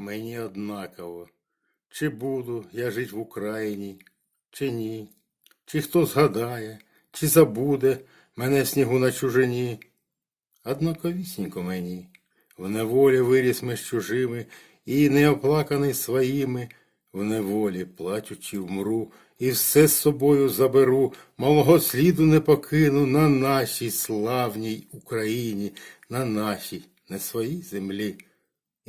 Мені однаково, чи буду я жить в Україні, чи ні, чи хто згадає, чи забуде мене снігу на чужині. Однаковісінько мені, в неволі виріс ми з чужими, і неоплаканий своїми, в неволі, плачучи, вмру, і все з собою заберу, малого сліду не покину на нашій славній Україні, на нашій, не своїй землі.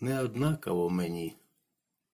не однаково мені.